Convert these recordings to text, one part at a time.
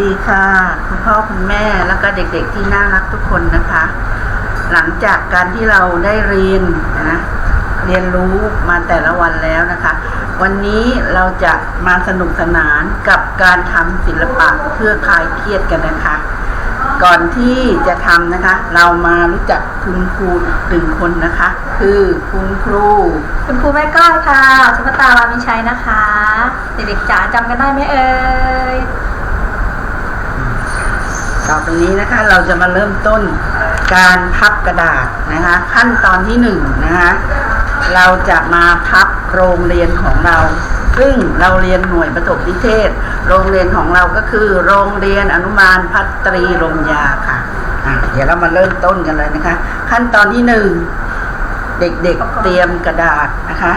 ดีค่ะ คุณพ่อคุณแม่แล้วก็เด็กๆที่น่ารักทุกคนนะคะ หลังจากการที่เราได้เรียนนะเรียนรู้มาแต่ละวันแล้วนะคะ วันนี้เราจะมาสนุกสนานกับการทำศิลปะเพื่อคลายเครียดกันนะคะ ก่อนที่จะทำนะคะ เรามารู้จักคุณครูหนึ่งคนนะคะ คือคุณครู คุณครูแม่ก้อยค่ะสุภตารามิชัยนะคะ เด็กๆจ๋าจำกันได้ไหมเอ่ย ต่อไปนี้นะคะ เราจะมาเริ่มต้นการพับกระดาษนะคะ ขั้นตอนที่หนึ่งนะคะเราจะมาพับโรงเรียนของเรา ซึ่งเราเรียนหน่วยประถมนิเทศ โรงเรียนของเราก็คือ โรงเรียนอนุบาลพัตรีโรงยาค่ะอะเดี๋ยวเรามาเริ่มต้นกันเลยนะคะ ขั้นตอนที่หนึ่งเด็กๆเตรียมกระดาษนะคะ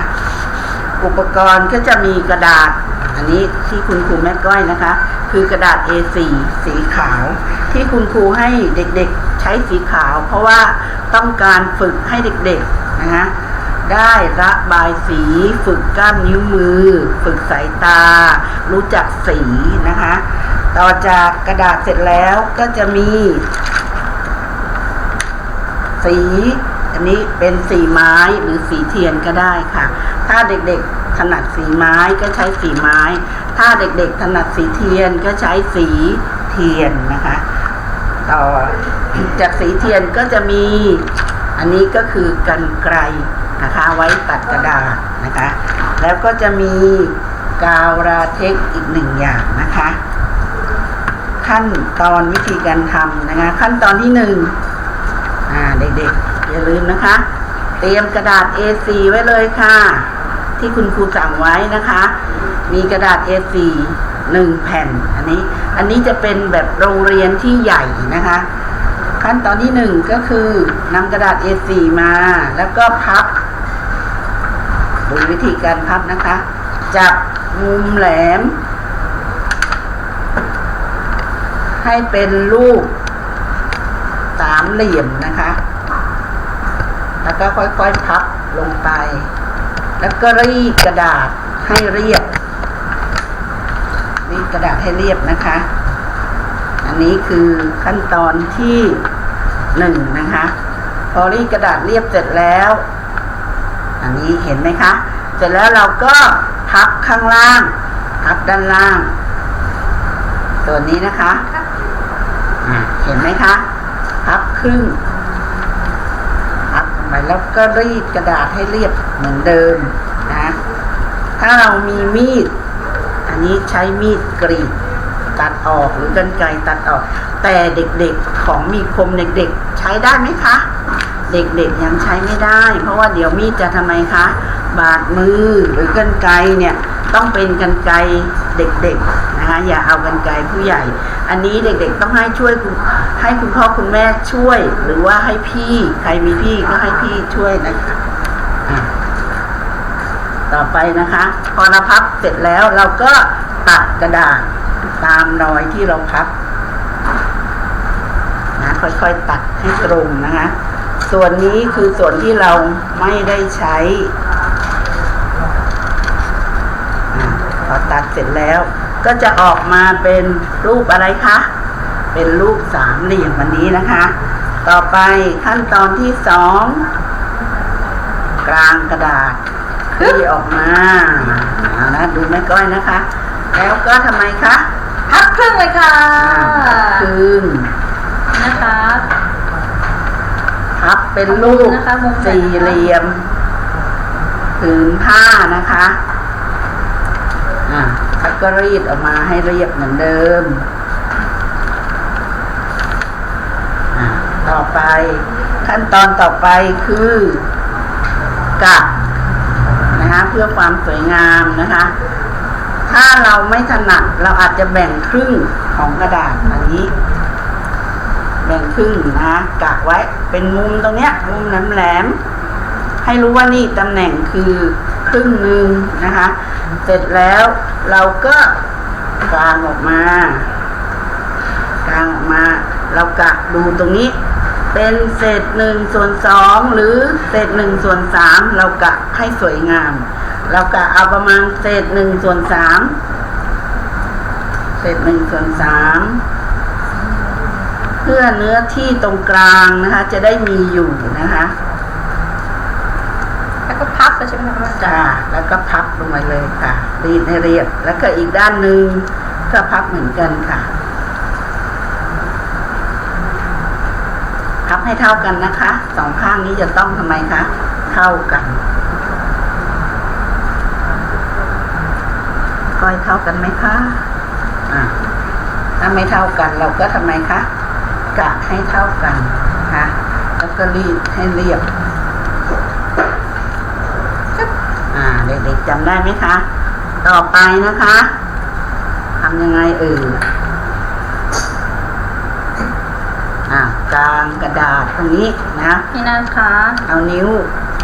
อุปกรณ์ก็จะมีกระดาษ อันนี้ที่คุณครูแม่ก้อยนะคะ คือกระดาษ A4 สีขาว ที่คุณครูให้เด็กๆใช้สีขาว เพราะว่าต้องการฝึกให้เด็กๆนะคะได้ระบายสีฝึกกล้ามนิ้วมือ ฝึกสายตา รู้จักสีนะคะ ต่อจากกระดาษเสร็จแล้วก็จะมี สี อันนี้เป็นสีไม้หรือสีเทียนก็ได้ค่ะ ถ้าเด็กๆ ถนัดสีไม้ก็ใช้สีไม้ ถ้าเด็กๆถนัดสีเทียนก็ใช้สีเทียนนะคะ ต่อจากสีเทียนก็จะมีอันนี้ก็คือกันไกรนะคะไว้ตัดกระดาษนะคะ แล้วก็จะมีกาวราเทคอีกหนึ่งอย่างนะคะ ขั้นตอนวิธีการทำนะคะ ขั้นตอนที่หนึ่งเด็กๆอย่าลืมนะคะ เตรียมกระดาษ A4 ไว้เลยค่ะ ที่คุณครูสั่งไว้นะคะ มีกระดาษ A4 หนึ่งแผ่น อันนี้ อันนี้จะเป็นแบบโรงเรียนที่ใหญ่นะคะ ขั้นตอนที่หนึ่งก็คือนำกระดาษ A4 มา แล้วก็พับดูวิธีการพับนะคะ จับมุมแหลม ให้เป็นรูปสามเหลี่ยมนะคะ แล้วก็ค่อยๆพับลงไป แล้วก็รีดกระดาษให้เรียบ รีดกระดาษให้เรียบนะคะ อันนี้คือขั้นตอนที่หนึ่งนะคะ พอรีดกระดาษเรียบเสร็จแล้ว อันนี้เห็นไหมคะ เสร็จแล้วเราก็พับข้างล่าง พับด้านล่าง ตัวนี้นะคะอะเห็นไหมคะ พับครึ่งพับลงไป แล้วก็รีดกระดาษให้เรียบเหมือนเดิมนะ ถ้าเรามีมีด อันนี้ใช้มีดกรีดตัดออกหรือกรรไกรตัดออก แต่เด็กๆของมีคมเด็กๆ ใช้ได้ไหมคะ เด็กๆยังใช้ไม่ได้ เพราะว่าเดี๋ยวมีดจะทำไมคะ บาดมือหรือกรรไกรเนี่ย ต้องเป็นกรรไกรเด็กๆ นะคะอย่าเอากรรไกรผู้ใหญ่ อันนี้เด็กๆต้องให้ช่วยคุณให้คุณพ่อคุณแม่ช่วย หรือว่าให้พี่ใครมีพี่ก็ให้พี่ช่วยนะคะะต่อไปนะคะ พอเราพับเสร็จแล้วเราก็ตัดกระดาษตามรอยที่เราพับนะค่อยๆตัดให้ตรงนะคะ ส่วนนี้คือส่วนที่เราไม่ได้ใช้พอตัดเสร็จแล้ว ก็จะออกมาเป็นรูปอะไรคะ เป็นรูปสามเหลี่ยมวันนี้นะคะ ต่อไปขั้นตอนที่สองกลางกระดาษคลี่ออกมาเอานะดูแม่ก้อยนะคะ แล้วก็ทำไมคะพับครึ่งเลยค่ะอ่าคืนนะคะพับเป็นรูปนะคะมุมไหนนะคะสี่เหลี่ยมผืนผ้านะคะอะ แล้วก็รีดออกมาให้เรียบเหมือนเดิม ต่อไปขั้นตอนต่อไปคือกะนะคะเพื่อความสวยงามนะคะ ถ้าเราไม่ถนัดเราอาจจะแบ่งครึ่งของกระดาษอันนี้ แบ่งครึ่งนะกะไว้เป็นมุมตรงเนี้ยมุมแหลมๆให้รู้ว่านี่ตำแหน่งคือครึ่งหนึ่งนะคะ เสร็จแล้ว เราก็กางออกมากางออกมา เรากะดูตรงนี้ เป็นเศษหนึ่งส่วนสองหรือเศษหนึ่งส่วนสามเรากะให้สวยงาม เรากะเอาประมาณเศษหนึ่งส่วนสามเศษหนึ่งส่วนสามเพื่อเนื้อที่ตรงกลางนะคะ จะได้มีอยู่นะคะ แล้วก็พับไปใช่ไหมคะแม่บ้านจ๋าจ้าแล้วก็พับลงมาเลยค่ะ รีดให้เรียบ แล้วก็อีกด้านหนึ่งก็พับเหมือนกันค่ะ พับให้เท่ากันนะคะสองข้างนี้จะต้องทำไมคะ เท่ากันก้อยเท่ากันไหมคะอะถ้าไม่เท่ากันเราก็ทำไมคะกะให้เท่ากันนะคะแล้วก็รีดให้เรียบอ่าเด็กๆจำได้ไหมคะ ต่อไปนะคะทำยังไงเอ่ยอ่ากลางกระดาษตรงนี้นะนี่นะคะเอานิ้ว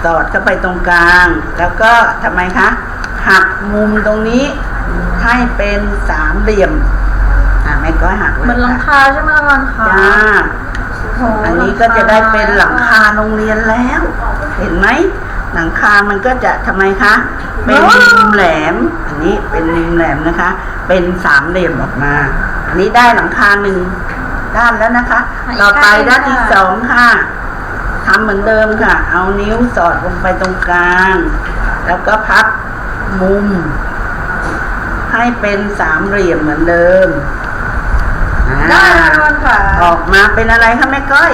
สอดเข้าไปตรงกลาง แล้วก็ทำไมคะ หักมุมตรงนี้ให้เป็นสามเหลี่ยม อ่าแม่ก็หักเลยเหมือนหลังค่ะคาใช่ไหมแม่บ้านคะจ้าโหอันนี้ก็จะได้เป็นหลังคาโรงเรียนแล้ว เห็นไหม หลังคามันก็จะทำไมคะ เป็นริมแหลม อันนี้เป็นริมแหลมนะคะ เป็นสามเหลี่ยมออกมา อันนี้ได้หลังคาหนึ่งด้านแล้วนะคะต่อไปด้านที่สองค่ะทำเหมือนเดิมค่ะ เอานิ้วสอดลงไปตรงกลาง แล้วก็พับมุม ให้เป็นสามเหลี่ยมเหมือนเดิมอ่าได้แม่บ้านค่ะ ออกมาเป็นอะไรคะแม่ก้อย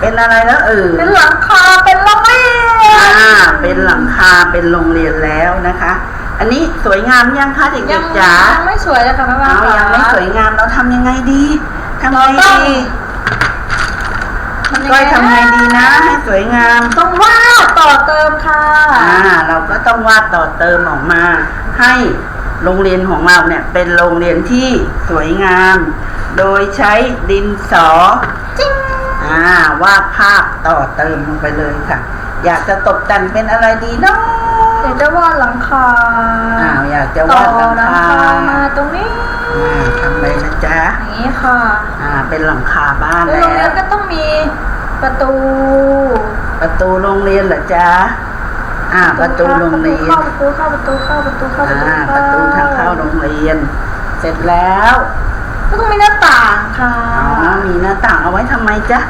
เป็นอะไรแล้วเออเป็นหลังคาเป็นโรงเรียน อ่าเป็นหลังคาเป็นโรงเรียนแล้วนะคะ อันนี้สวยงามยังคะเด็ยังกๆจ๋ายังไม่สวยเลยค่ะแม่บ้านเอาค่ะยังไม่สวยงามเราทำยังไงดีทำไงเราต้องดีทำยังก้อยทำไงดีนะให้สวยงามต้องวาดต่อเติมค่ะอ่าเราก็ต้องวาดต่อเติมออกมา ให้โรงเรียนของเราเนี่ยเป็นโรงเรียนที่สวยงาม โดยใช้ดินสอจิ้งอ่าวาดภาพต่อเติมลงไปเลยค่ะ อยากจะตกแต่งเป็นอะไรดีเนาะเดี๋ยวจะวาดหลังคาอ้าวอยากจะต่อวาดหลังหลังคาคามาตรงนี้อ่าทำเลยนะจ๊ะอย่างนี้ค่ะ อ่า เป็นหลังคาบ้านแล้วแล้โรงเรียนวก็ต้องมีประตู ประตูโรงเรียนเหรอจ๊ะอ่า ประตูโรงเรียนเข้าประตูเข้าประตูเข้าประตูเข้าประตูอ่าประตูทางเข้าโรงเรียน เสร็จแล้ว ก็ต้องมีหน้าต่างค่ะ อ๋อมีหน้าต่างเอาไว้ทำไมจ๊ะ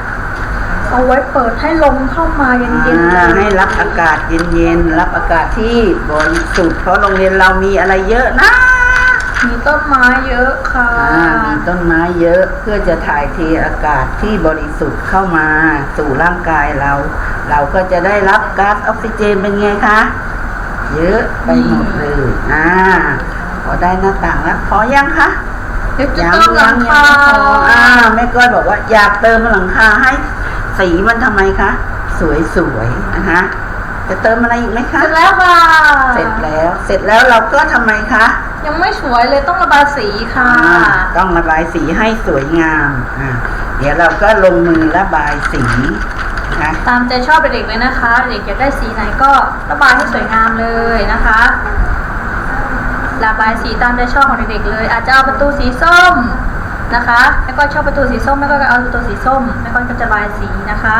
เอาไว้เปิดให้ลมเข้ามาเย็นอ่าๆให้รับอากาศเย็นๆ รับอากาศที่บริสุทธิ์เพราะโรงเรียนเรามีอะไรเยอะนะมีต้นไม้เยอะค่ะ อ่ามีต้นไม้เยอะเพื่อจะถ่ายเทอากาศที่บริสุทธิ์เข้ามาสู่ร่างกายเรา เราก็จะได้รับก๊าซออกซิเจนเป็นไงคะ เยอะไปหมดเลยอ่าพอได้หน้าต่างแล้วพอยังคะ เดี๋ยวจะเติมหลังคายังไม่พออ่าแม่ก้อยบอกว่าอยากเติมหลังคาให้สีมันทำไมคะ สวยๆนะคะจะเติมอะไรอีกไหมคะ เสร็จแล้วค่ะ เสร็จแล้ว เสร็จแล้วเราก็ทำไมคะ ยังไม่สวยเลยต้องระบายสีค่ะ ต้องระบายสีให้สวยงาม อ่า เดี๋ยวเราก็ลงมือระบายสีนะคะตามใจชอบเด็กๆเลยนะคะ เด็กอยากได้สีไหนก็ระบายให้สวยงามเลยนะคะ ระบายสีตามใจชอบของเด็กๆเลย อาจจะเอาประตูสีส้มนะคะแม่ก้อยชอบประตูสีส้มแม่ก้อยก็เอาประตูสีส้มแม่ก้อยก็จะระบายสีนะคะ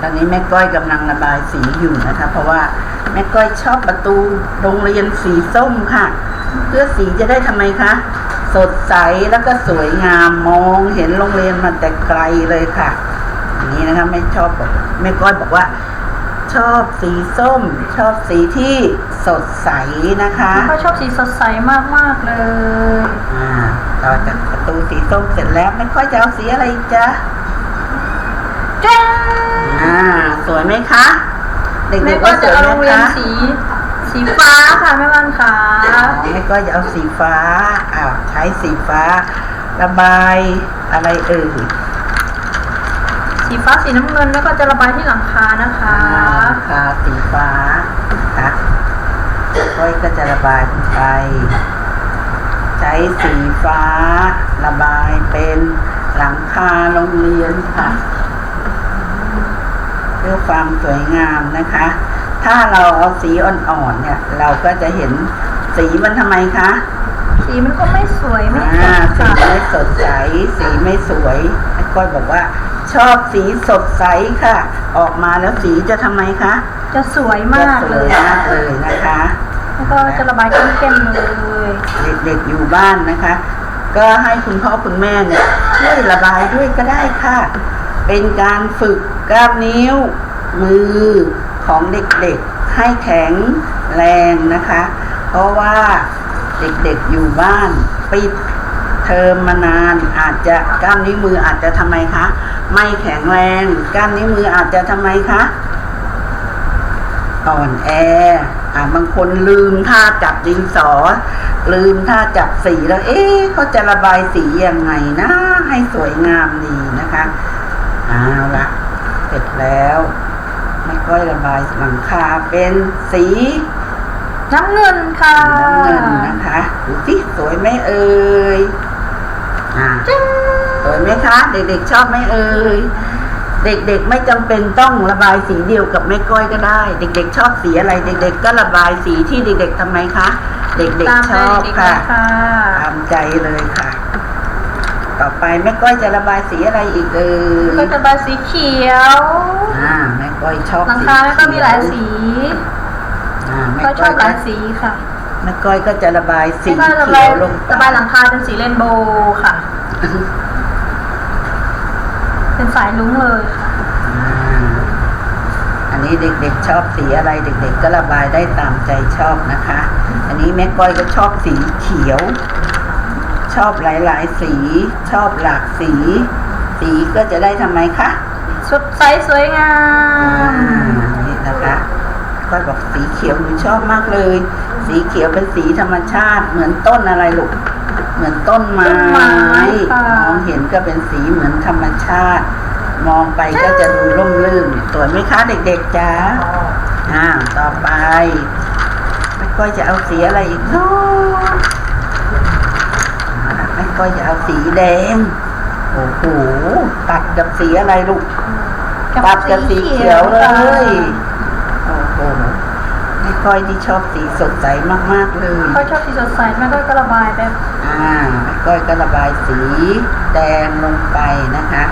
ตอนนี้แม่ก้อยกำลังระบายสีอยู่นะคะ เพราะว่าแม่ก้อยชอบประตูโรงเรียนสีส้มค่ะ เพื่อสีจะได้ทำไมคะ สดใสแล้วก็สวยงามมองเห็นโรงเรียนมาแต่ไกลเลยค่ะอย่างนี้นะคะไม่ชอบบอกแม่ก้อยบอกว่า ชอบสีส้ม ชอบสีที่สดใสนะคะแม่ก้อยชอบสีสดใสมากๆเลยอ่าต่อจากประตูสีส้มเสร็จแล้วแม่ก้อยจะเอาสีอะไรอีกจ๊ะจ้าอ่าสวยไหมคะ เด็แม่กๆก็ว่าสจะวยเอาไหมโรงเรียนคะสีสีฟ้าค่ะแม่บ้านค่ะ แม่ก็จะเอาสีฟ้าอ้าวใช้สีฟ้า ระบายอะไรเอ่ยสีฟ้าสีน้ำเงินแล้วก็จะระบายที่หลังคานะคะคาสีฟ้าค่ะก้อยก็จะระบายลงไป ใช้สีฟ้า ระบายเป็นหลังคาโรงเรียนค่ะเพื่อความสวยงามนะคะ ถ้าเราเอาสีอ่อนๆเนี่ย เราก็จะเห็น สีมันทำไมคะสีมันก็ไม่สวยไม่อ่าสดสีค่ะไม่สดใส สีไม่สวยแม่ก้อยบอกว่า ชอบสีสดใสค่ะ ออกมาแล้วสีจะทำไมคะจะสวยมากเลยจะสวยมากเลยนะคะ แล้วก็จะระบายเข้มๆเลยเด็กๆอยู่บ้านนะคะ ก็ให้คุณพ่อคุณแม่เนี่ยช่วยระบายด้วยก็ได้ค่ะ เป็นการฝึกกล้ามนิ้ว มือของเด็กๆให้แข็งแรงนะคะ เพราะว่าเด็กๆอยู่บ้านปิดเทอมมานานอาจจะกล้ามนิ้วมืออาจจะทำไมคะ ไม่แข็งแรงกล้ามนิ้วมืออาจจะทำไมคะอ่อนแออ่าบางคนลืมท่าจับดินสอ ลืมท่าจับสีแล้ว เอ๊ะเขาจะระบายสียังไงนะ ให้สวยงามดีนะคะเอาละเสร็จแล้วไม่ก้อยระบายหลังคาเป็นสี น้ำเงินค่ะน้ำเงินนะคะดูสิสวยไหมเอ่ยอ่าจึ๊งสวยไหมคะ เด็กๆชอบไหมเอ่ยเด็กๆไม่จำเป็นต้องระบายสีเดียวกับแม่ก้อยก็ได้ เด็ก ๆ ชอบสีอะไร เด็ก ๆ ก็ระบายสีที่เด็ก ๆทำไมคะ เด็กตามๆชใจอบเด็กๆค่ะเลยค่ะตามใจเลยค่ะ ต่อไปแม่ก้อยจะระบายสีอะไรอีกเอ่ยก็จะระบายสีเขียวอ่าแม่ก้อยชอบหลังสีคาแล้วก็มีหลายสี อ่าแม่ก็ชก้ออบยหลายสีค่ะแม่ก้อยก็จะระบายสีแล้วก็ระเขีบายยวลงระบายหลังคาเป็นสีเรนโบว์ค่ะ เป็นสายลุ้งเลยค่ะอ่าอันนี้เด็กๆชอบสีอะไรเด็ก ๆ ก็ระบายได้ตามใจชอบนะคะ อันนี้แม่ก้อยก็ชอบสีเขียว ชอบหลายๆสี ชอบหลากสี สีก็จะได้ทำไมคะสดใสสวยงาอ่ามนี่นะคะ ก้อยบอกสีเขียวหนูชอบมากเลย สีเขียวเป็นสีธรรมชาติ เหมือนต้นอะไรลูกเหมือนต้นไม้ต้นไม้ค่ะมองเห็นก็เป็นสีเหมือนธรรมชาติ มองไปก็จะดูร่มรื่นสวยไหมคะเด็กๆจ้าอ่าต่อไปแม่ก้อยจะเอาสีอะไรอีกเนาะอ่าแม่ก้อยจะเอาสีแดงโอ้โหตัดกับสีอะไรลูกตัดกับสีเขียวเลยโอ้โหแม่ก้อยที่ชอบสีสดใสมากๆเลยเขาชอบสีสดใสแม่ก็ก็ระบายแบบอ่าแม่ก้อยก็ระบายสีแดงลงไปนะคะ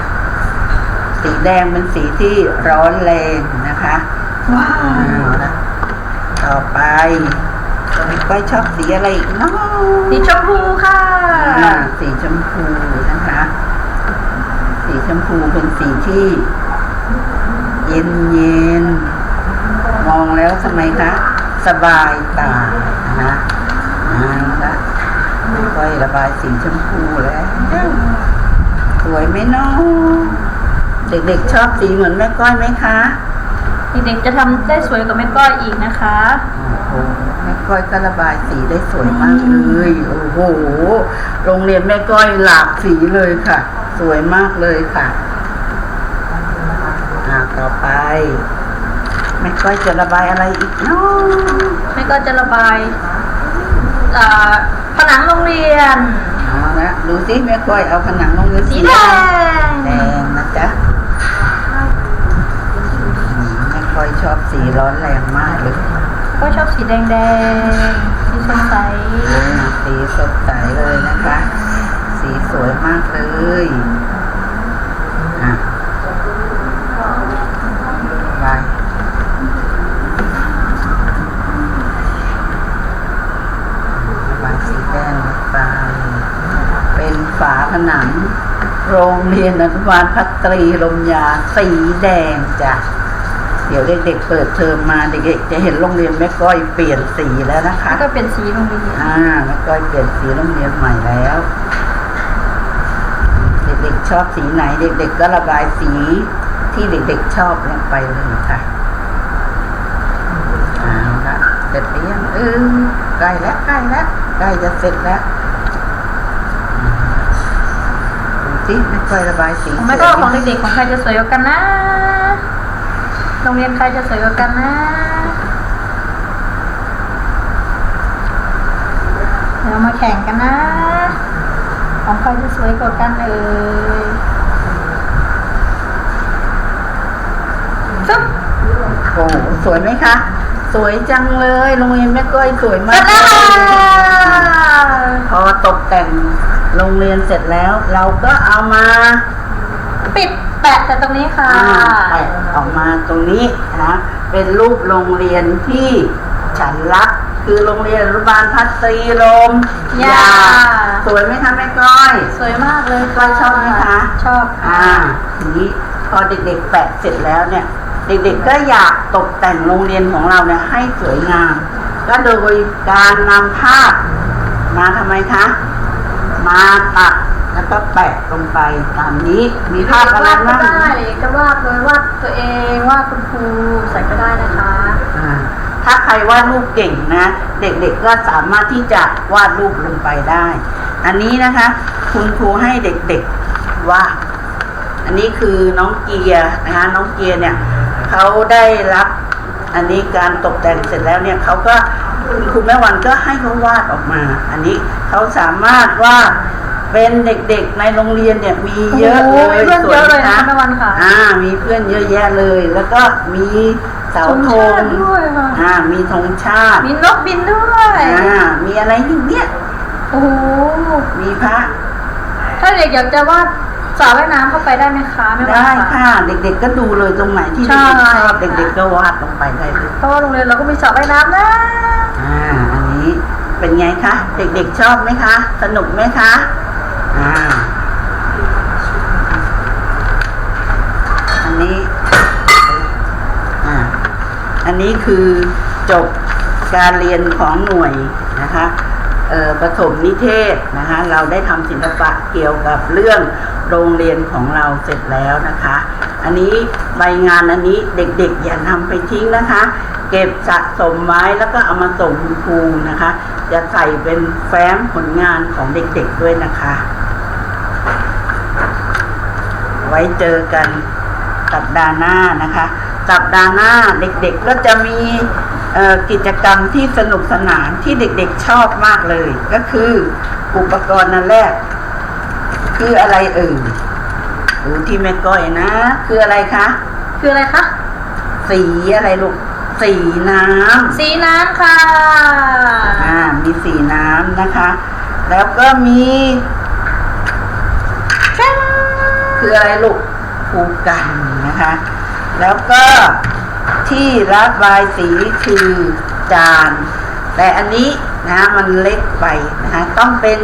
สีแดงเป็นสีที่ร้อนแรงนะคะว้าอ่าวนะต่อไปแม่ก้อยชอบสีอะไรอีกเนาะสีชมพูค่ะอ่าสีชมพูนะคะ สีชมพูเป็นสีที่ เย็นเย็นๆ มองแล้วทำไมคะ สบายตานะอ่าละค่อยระบายสีชมพูแล้วสวยไหมเนาะเด็กๆชอบสีเหมือนแม่ก้อยไหมคะเด็กๆจะทำได้สวยกว่าแม่ก้อยอีกนะคะโอ้โหแม่ก้อยก็ระบายสีได้สวยมากเลยโอ้โหโรงเรียนแม่ก้อยหลากสีเลยค่ะ สวยมากเลยค่ะอ่าต่อไป แม่ก้อยจะระบายอะไรอีกเนาะแม่ก็จะระบายอ่าผนังโรงเรียน เอาละดูสิแม่ก้อยเอาผนังโรงเรียนสีสีแดแดงงนะจ๊ะอืมแม่ก้อยชอบสีร้อนแรงมากเลยก็ชอบสีแดงแดงๆสีสดใสอ่าสีสดใสเลยนะคะ สีสวยมากเลยอะไประบายสีแดงลงไปเป็นฝา ผนัง โรงเรียนอนุบาลพัตรีลมยาสีแดงจ้ะเดี๋ยวเด็กๆเปิดเทอมมาเด็กๆจะเห็นโรงเรียนแม่ก้อยเปลี่ยนสีแล้วนะคะแล้วก็เป็นสีโรงเรียนอ่าแม่ก้อยเปลี่ยนสีโรงเรียนใหม่แล้ว เด็กๆชอบสีไหน เด็ก ๆ ก็ระบายสีที่เด็ก ๆ ชอบลงไปเลยค่ะเอาละเสร็จหรือยังเออใกล้แล้วใกล้แล้วใกล้จะเสร็จแล้วอืมดู สิแม่ก้อยระบายสีของแม่ก็ของเด็กๆของใครจะสวยกว่ากันนะโรงเรียนใครจะสวยกว่ากันนะเดี๋ยวมาแข่งกันนะ ของใครจะสวยกว่ากันเอ่ยซึบโอ้โหสวยไหมคะสสวยจังเลยโรงเรียนแม่ก้อยสวยเสมาร็กจแล้วค่ะพอตกแต่ง โรงเรียนเสร็จแล้ว เราก็เอามาปิดแปะแต่ตรงนี้ค่ะอ่าแปะออกมาตรงนี้นะเป็นรูปโรงเรียนที่ฉันรัก คือโรงเรียนอนุบาลพัตรีรมยาสวยไหมคะแม่ก้อย สวยมากเลยก้อยชอบไหมคะชอบค่ะอ่าทีนี้พอเด็กๆแปะเสร็จแล้วเนี่ย เด็กๆก็อยากตกแต่งโรงเรียนของเราเนี่ยให้สวยงาม ก็โดยการนำภาพมาทำไมคะ มาตัดแล้วก็แปะลงไปตามนี้ มีภาพอะไรวาดก็บ้างได้หรือจะวาดเลยวาดตัวเองวาดคุณครูใส่ก็ได้นะคะอ่าถ้าใครวาดรูปเก่งนะ เด็กๆก็สามารถที่จะวาดรูปลงไปได้ อันนี้นะคะ คุณครูให้เด็กๆวาดอันนี้คือน้องเกียร์นะคะน้องเกียร์เนี่ยเขาได้รับอันนี้การตกแต่งเสร็จแล้วเนี่ยเขาก็ คุณครูแม่วันก็ให้เขาวาดออกมา อันนี้เขาสามารถวาดเป็นเด็กๆในโรงเรียนเนี่ยมีเยอะโอ้เลโหยเพื่อนเยอะเลยนะสวแม่วันค่ะ อ่า มีเพื่อนเยอะแยะเลย แล้วก็มีเสาธธงชางติด้วยค่ะอ่า มีธงชาติ มีนกบินด้วยอ่า มีอะไรอย่างเนี้ยโอ้โหมีพระ ถ้าเด็กอยากจะวาด สระว่ายน้ำเข้าไปได้ไหมคะแม่วันได้ค่ะค่ะ เด็กๆก็ดูเลยตรงไหนที่ใช่เด็กๆชอบค่ะเด็กๆก็วาดลงไปได้เลยเพราะว่าโรงเรียนเราก็มีสระว่ายน้ำนะ อ่าอันนี้เป็นไงคะ เด็กๆชอบไหมคะ สนุกไหมคะอ่าอันนี้อ่าอันนี้คือจบการเรียนของหน่วยนะคะเอ่อประถมนิเทศนะคะเราได้ทำศิลปะเกี่ยวกับเรื่อง โรงเรียนของเราเสร็จแล้วนะคะ อันนี้ใบงานอันนี้เด็กๆ อย่าทำไปทิ้งนะคะ เก็บสะสมไว้แล้วก็เอามาส่งคุณครูนะคะ จะใส่เป็นแฟ้มผลงานของเด็กๆด้วยนะคะ ไว้เจอกันสัปดาห์หน้านะคะ สัปดาห์หน้าเด็กๆก็จะมีกิจกรรมที่สนุกสนานที่เด็กๆชอบมากเลย ก็คืออุปกรณ์อันแรก คืออะไรเอ่ยดูที่แม่ก้อยนะ คืออะไรคะ คืออะไรคะสีอะไรลูกสีน้ำสีน้ำค่ะ อ่า มีสีน้ำนะคะ แล้วก็มีจ้าคืออะไรลูกภูกันนะคะ แล้วก็ที่ระบายสีคือจาน แต่อันนี้นะมันเล็กไปนะคะ ต้องเป็น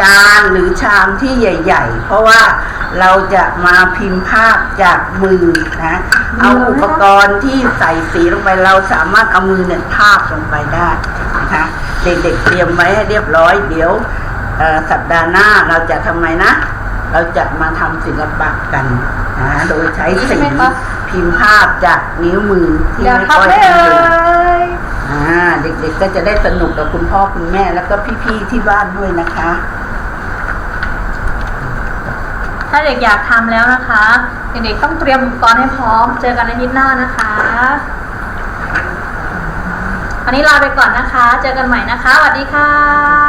จานหรือชามที่ใหญ่ ๆ เพราะว่าเราจะมาพิมพ์ภาพจากมือนะเอาอุปกรณ์ที่ใส่สีลงไปเราสามารถเอามือเนี่ยทาบลงไปได้นะคะเด็กๆเตรียมไว้ให้เรียบร้อยเดี๋ยวสัปดาห์หน้าเราจะทำไมนะ เราจะมาทำศิลปะกันนะโดยใช้สีพิมพ์ภาพจากนิ้วมือที่ไม่ค่อยได้เลอยู่ยอ่าเด็กๆก็จะได้สนุกกับคุณพ่อคุณแม่แล้วก็พี่ๆที่บ้านด้วยนะคะ ถ้าเด็กอยากทำแล้วนะคะ เด็กๆต้องเตรียมอุปกรณ์ให้พร้อม เจอกันในอาทิตย์หน้านะคะวันนี้ลาไปก่อนนะคะ เจอกันใหม่นะคะสวัสดีค่ะ